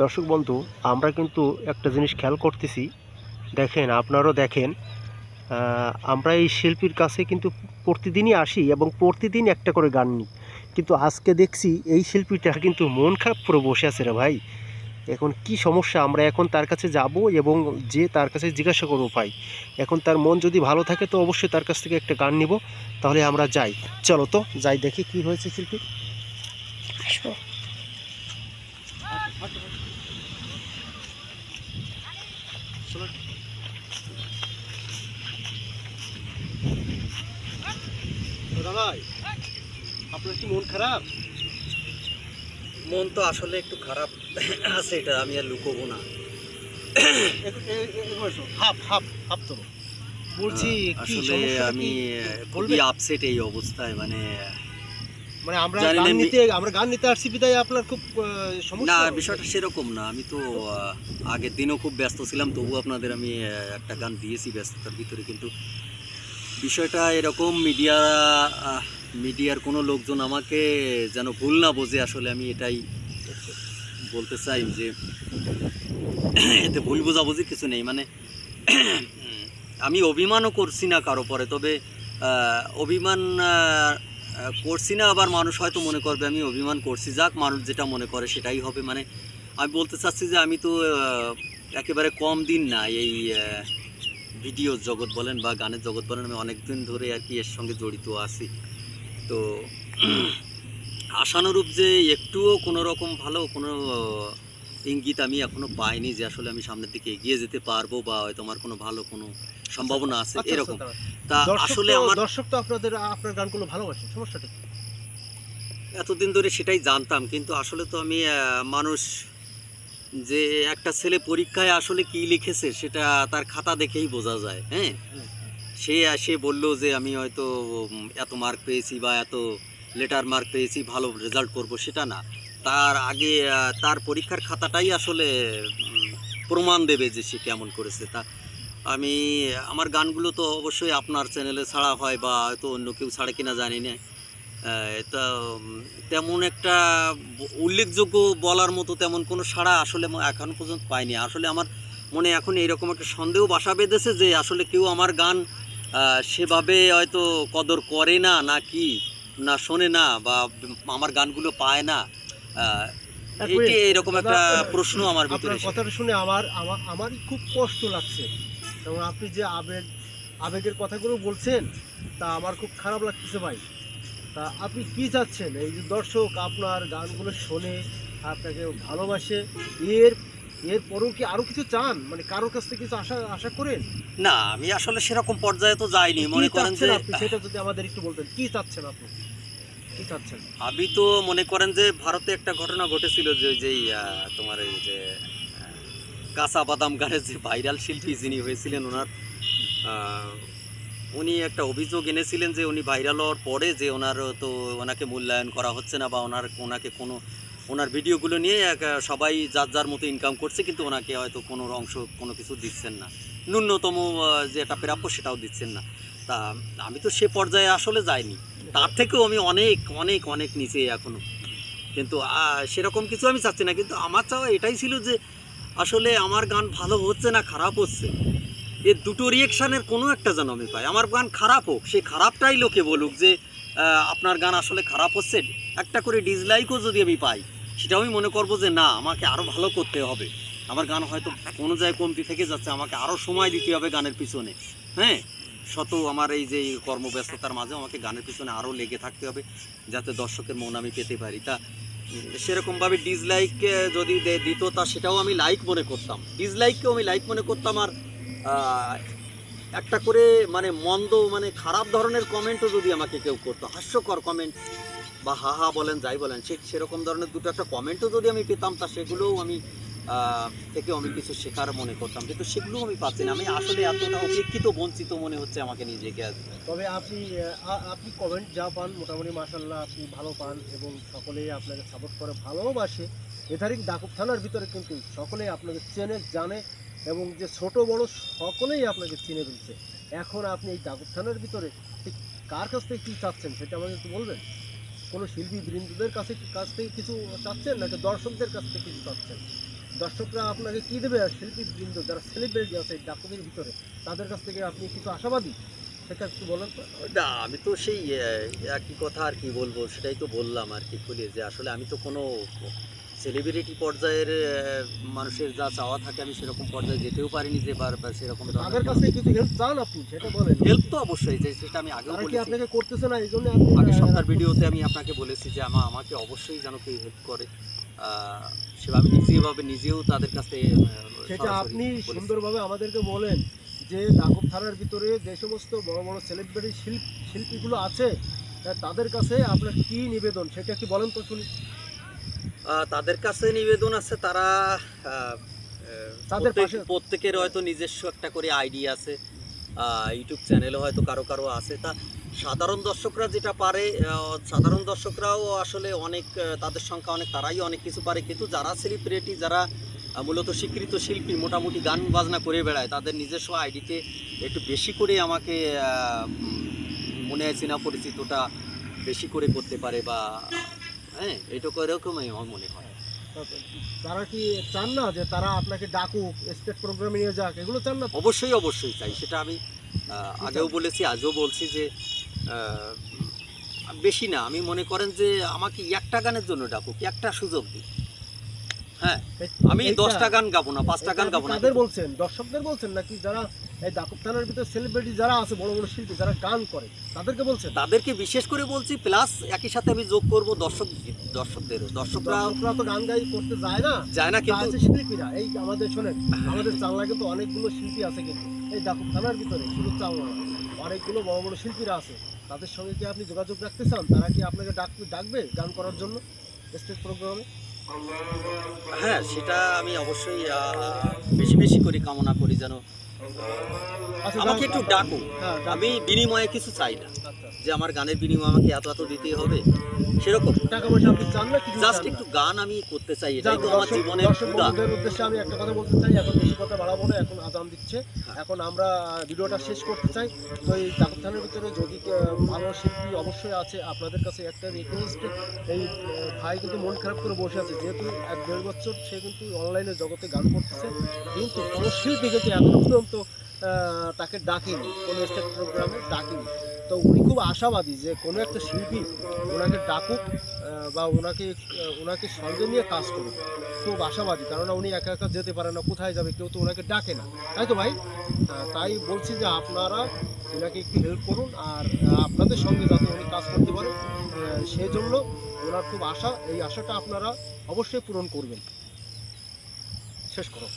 দর্শক বন্ধু, আমরা কিন্তু একটা জিনিস খেয়াল করতেছি। দেখেন, আপনারাও দেখেন আমরা এই শিল্পীর কাছে কিন্তু প্রতিদিনই আসি এবং প্রতিদিন একটা করে গান নিই। কিন্তু আজকে দেখছি এই শিল্পীটা কিন্তু মন খারাপ করে বসে আছে রে ভাই। এখন কি সমস্যা? আমরা এখন তার কাছে যাব এবং যে তার কাছে জিজ্ঞাসা করব ভাই। এখন তার মন যদি ভালো থাকে তো অবশ্যই তার কাছ থেকে একটা গান নিব। তাহলে আমরা যাই। চলো তো, যাই দেখি কি হয়েছে শিল্পী আসব। ভাই আপনার কি মন খারাপ? মন তো আসলে একটু খারাপ আছে এটা আমি আর লুকোবো না। হাফ হাফ হাফ তো। বলছি আসলে আমি? খুবই? আপসেট এই অবস্থায় মানে মানে আমরা গান নিতে আমরা গান নিতে আসছি বিদায় আপনার খুব আহ, না বিষয়টা সেরকম না। আমি তো আগের দিনও খুব ব্যস্ত ছিলাম তবু আপনাদের আমি একটা গান দিয়েছি ব্যস্ততার ভিতরে কিন্তু বিষয়টা এরকম মিডিয়া মিডিয়ার কোনো লোকজন আমাকে যেন ভুল না বোঝে আসলে আমি এটাই বলতে চাই যে এতে ভুল বোঝাবুঝি কিছু নেই। মানে আমি অভিমানও করছি না কারও পরে তবে অভিমান করছি না, আবার মানুষ হয়তো মনে করবে আমি অভিমান করছি। যাক, মানুষ যেটা মনে করে সেটাই হবে। মানে আমি বলতে চাচ্ছি যে আমি তো একেবারে কম দিন না এই ভিডিও জগৎ বলেন বা গানের জগৎ বলেন, আমি অনেক দিন ধরে আর কি এর সঙ্গে জড়িত আছি। তো আশানুরূপ যে একটুও কোনো রকম ভালো, কোনো ইঙ্গিত আমি এখনও পাইনি যে আসলে আমি সামনের দিকে এগিয়ে যেতে পারব বা হয়তো আমার কোনো ভালো কোনো সম্ভাবনা আছে আচ্ছা, এরকম। আচ্ছা, তা আসলে আমার দর্শক তো আপনাদের আপনার গানগুলো ভালোবাসে সমস্যাটা এতদিন ধরে সেটাই জানতাম কিন্তু আসলে তো আমি মানুষ যে একটা ছেলে পরীক্ষায় আসলে কি লিখেছে সেটা তার খাতা দেখেই বোঝা যায় হ্যাঁ? সে সে বলল যে আমি হয়তো এত মার্ক পেয়েছি বা এত লেটার মার্ক পেয়েছি ভালো রেজাল্ট করব সেটা না। তার আগে তার পরীক্ষার খাতাটাই আসলে প্রমাণ দেবে যে সে কেমন করেছে। তা আমি, আমার গানগুলো তো অবশ্যই আপনার চ্যানেলে ছাড়া হয় বা হয়তো অন্য কেউ ছাড়ে কিনা জানি না। তা তেমন একটা উল্লেখযোগ্য বলার মতো তেমন কোনো সাড়া আসলে এখনও পর্যন্ত পাইনি। আসলে আমার মনে এখন এইরকম একটা সন্দেহ বাসা বেঁধেছে যে আসলে কেউ আমার গান সেভাবে হয়তো কদর করে না না কি, না শোনে না বা আমার গানগুলো পায় না। এটি এরকম একটা প্রশ্ন আমার ভিতরে কথাটা শুনে আমার আমার আমারই খুব কষ্ট লাগছে। এবং আপনি যে আবেগ আবেগের কথাগুলো বলছেন তা আমার খুব খারাপ লাগতেছে ভাই। তা আপনি কি চাচ্ছেন? এই যে দর্শক আপনার গানগুলো শোনে আপনাকে ভালোবাসে এর এর পরেও কি আরও কিছু চান? মানে কারোর কাছ থেকে কিছু আশা আশা করেন? না আমি আসলে সেরকম পর্যায়ে তো যাইনি। মনে করেন যে আপনি? সেটা যদি আমাদের একটু বলতেন। কি চাচ্ছেন আপনি? কি আমি তো মনে করেন যে ভারতে একটা ঘটনা ঘটেছিল যে যেই তোমার এই যে কাঁচা বাদাম গানের যে ভাইরাল শিল্পী যিনি হয়েছিলেন ওনার উনি একটা অভিযোগ এনেছিলেন যে উনি ভাইরাল হওয়ার পরে যে ওনার তো ওনাকে মূল্যায়ন করা হচ্ছে না বা ওনার, ওনাকে কোনো, ওনার ভিডিওগুলো নিয়ে সবাই যার যার মতো ইনকাম করছে, কিন্তু ওনাকে হয়তো কোনো অংশ কোনো কিছু দিচ্ছেন না। ন্যূনতম যে একটা প্রাপ্য সেটাও দিচ্ছেন না। তা আমি তো সে পর্যায়ে আসলে যাইনি। তার থেকেও আমি অনেক অনেক অনেক নিচে এখনও। কিন্তু সেরকম কিছু আমি চাচ্ছি না। কিন্তু আমার চাওয়া এটাই ছিল যে, আসলে আমার গান ভালো হচ্ছে না খারাপ হচ্ছে এর দুটো রিয়েকশানের কোনো একটা যেন আমি পাই। আমার গান খারাপ হোক সেই খারাপটাই লোকে বলুক যে আপনার গান আসলে খারাপ হচ্ছে, একটা করে ডিসলাইকও যদি আমি পাই, সেটাও আমি মনে করব যে, না, আমাকে আরও ভালো করতে হবে। আমার গান হয়তো কোনো জায়গায় কমতি থেকে যাচ্ছে, আমাকে আরও সময় দিতে হবে গানের পিছনে। হ্যাঁ? শত আমার এই যে কর্মব্যস্ততার মাঝে আমাকে গানের পিছনে আরও লেগে থাকতে হবে, যাতে দর্শকের মন আমি পেতে পারি। তা সেরকমভাবে ডিসলাইক যদি দিত, তা সেটাও আমি লাইক মনে করতাম। ডিসলাইককেও আমি লাইক মনে করতাম আর একটা করে মানে মন্দ মানে খারাপ ধরনের কমেন্টও যদি আমাকে কেউ করতো, হাস্যকর কমেন্ট বা হা হা বলেন, যাই বলেন, সে, সেরকম ধরনের দুটো একটা কমেন্টও যদি আমি পেতাম, তা সেগুলোও আমি থেকেও আমি কিছু শেখার মনে করতাম। কিন্তু সেগুলোও আমি পাচ্ছি না। আমি আসলে এতটা উপেক্ষিত বঞ্চিত মনে হচ্ছে আমাকে নিজেকে তবে আপনি আপনি কমেন্ট যা পান, মোটামুটি মাসাল্লাহ আপনি ভালো পান এবং সকলেই আপনাকে সাপোর্ট করে, ভালোবাসে। এধারিক ডাকুব থানার ভিতরে কিন্তু সকলেই আপনাকে চেনে, জানে এবং যে ছোট, বড় সকলেই আপনাকে চিনে ফেলছে। এখন আপনি এই ডাকুব থানার ভিতরে ঠিক কার কাছ থেকে কী চাচ্ছেন সেটা আমাকে একটু বলবেন? কোনো শিল্পী বৃন্দদের কাছে কাছ থেকে কিছু চাচ্ছেন নাকি দর্শকদের কাছ থেকে কিছু চাচ্ছেন? দর্শকরা আপনাকে কি দেবে? আর শিল্পী বৃন্দ যারা সেলিব্রিটি আছে ডাকুমের ভিতরে তাদের কাছ থেকে আপনি কিছু আশাবাদী? সেটা একটু বলেন না আমি তো সেই একই কথা আর কি বলব সেটাই তো বললাম আর কি খুলে যে আসলে আমি তো কোনো সেলিব্রিটি পর্যায়ের মানুষের যা চাওয়া থাকে আমি সেরকম পর্যায়ে যেতেও পারিনি যে বার সেরকম তাদের কাছ কিছু হেল্প চান আপনি? সেটা বলেন। হেল্প তো অবশ্যই যে সেটা আমি আগেও বলেছি। আপনাকে করতেছে না এই জন্য আগের সপ্তাহের ভিডিওতে আমি আপনাকে বলেছি যে আমা আমাকে অবশ্যই যেন কেউ হেল্প করে। আমি নিজেভাবে নিজেও তাদের কাছে সেটা আপনি সুন্দরভাবে আমাদেরকে বলেন যে দাগব থানার ভিতরে যে সমস্ত বড় বড় সেলিব্রিটি শিল্প শিল্পীগুলো আছে তাদের কাছে আপনার কি নিবেদন? সেটা কি বলেন তো শুনি। তাদের কাছে নিবেদন আছে তারা তাদের প্রত্যেকের হয়তো নিজস্ব একটা করে আইডি আছে ইউটিউব চ্যানেলে হয়তো কারও কারও আছে তা সাধারণ দর্শকরা যেটা পারে সাধারণ দর্শকরাও আসলে অনেক তাদের সংখ্যা অনেক তারাই অনেক কিছু পারে। কিন্তু যারা সেলিব্রিটি যারা মূলত স্বীকৃত শিল্পী মোটামুটি গান বাজনা করে বেড়ায় তাদের নিজস্ব আইডিতে একটু বেশি করে আমাকে মনে হয় চেনা পরিচিতটা বেশি করে করতে পারে বা হ্যাঁ এটুকু এরকমই আমার মনে হয়। তারা কি চান না যে তারা আপনাকে ডাকুক স্টেট প্রোগ্রামে নিয়ে যাক এগুলো চান না অবশ্যই অবশ্যই চাই। সেটা আমি আগেও বলেছি আজও বলছি যে বেশি না। আমি মনে করেন যে আমাকে একটা গানের জন্য ডাকুক একটা সুযোগ দিই হ্যাঁ আমি দশটা গান গাবো না পাঁচটা গান গাবো না। কাদের বলছেন? দর্শকদের বলছেন নাকি যারা এই দাকুব থানার ভিতরে সেলিব্রিটি যারা আছে বড় বড় শিল্পী যারা গান করে তাদেরকে বলছেন? তাদেরকে বিশেষ করে বলছি প্লাস একই সাথে আমি যোগ করব দর্শক দর্শকদেরও দর্শকরা তো গান গাই করতে যায় না। যায় না কিন্তু আছে শিল্পীরা। এই আমাদের শোনেন আমাদের চাংলা কিন্তু অনেকগুলো শিল্পী আছে কিন্তু। এই দাকুব থানার ভিতরে শুধু চাংলা অনেকগুলো বড় বড় শিল্পীরা আছে। তাদের সঙ্গে কি আপনি যোগাযোগ রাখতে চান? তারা কি আপনাকে ডাক ডাকবে গান করার জন্য স্টেজ প্রোগ্রামে হ্যাঁ সেটা আমি অবশ্যই বেশি বেশি করে কামনা করি যেন আমাকে একটু ডাকুন হ্যাঁ আমি বিনিময়ে কিছু চাই না। আচ্ছা যে আমার গানের বিনিময়ে আমাকে এত এত দিতেই হবে সেরকম টাকা পয়সা আপনি চান না কিছু জাস্ট একটু গান আমি করতে চাই এটাই তো আমার জীবনের দর্শক উদ্দেশ্যে আমি একটা কথা বলতে চাই এখন বেশি কথা বাড়াবো না এখন আজান দিচ্ছে। হ্যাঁ। এখন আমরা ভিডিওটা শেষ করতে চাই। তো এই ডাক্তারের ভিতরে যদি ভালো শিল্পী অবশ্যই আছে আপনাদের কাছে একটা রিকোয়েস্ট এই ভাই কিন্তু মন খারাপ করে বসে আছে যেহেতু এক দেড় বছর সে কিন্তু অনলাইনে জগতে গান করতেছে। কিন্তু কোনো শিল্পী কিন্তু এখনও পর্যন্ত তাকে ডাকিনি, কোনো স্টেট প্রোগ্রামে ডাকিনি। তো উনি খুব আশাবাদী যে কোনো একটা শিল্পী ওনাকে ডাকুক বা ওনাকে ওনাকে সঙ্গে নিয়ে কাজ করুক। খুব আশাবাদী, কেননা উনি একা একা যেতে পারে না, কোথায় যাবে, কেউ তো ওনাকে ডাকে না। তাই তো ভাই? তাই বলছি যে আপনারা ওনাকে একটু হেল্প করুন আর আপনাদের সঙ্গে যাতে উনি কাজ করতে পারে সেই জন্য ওনার খুব আশা। এই আশাটা আপনারা অবশ্যই পূরণ করবেন। শেষ করো।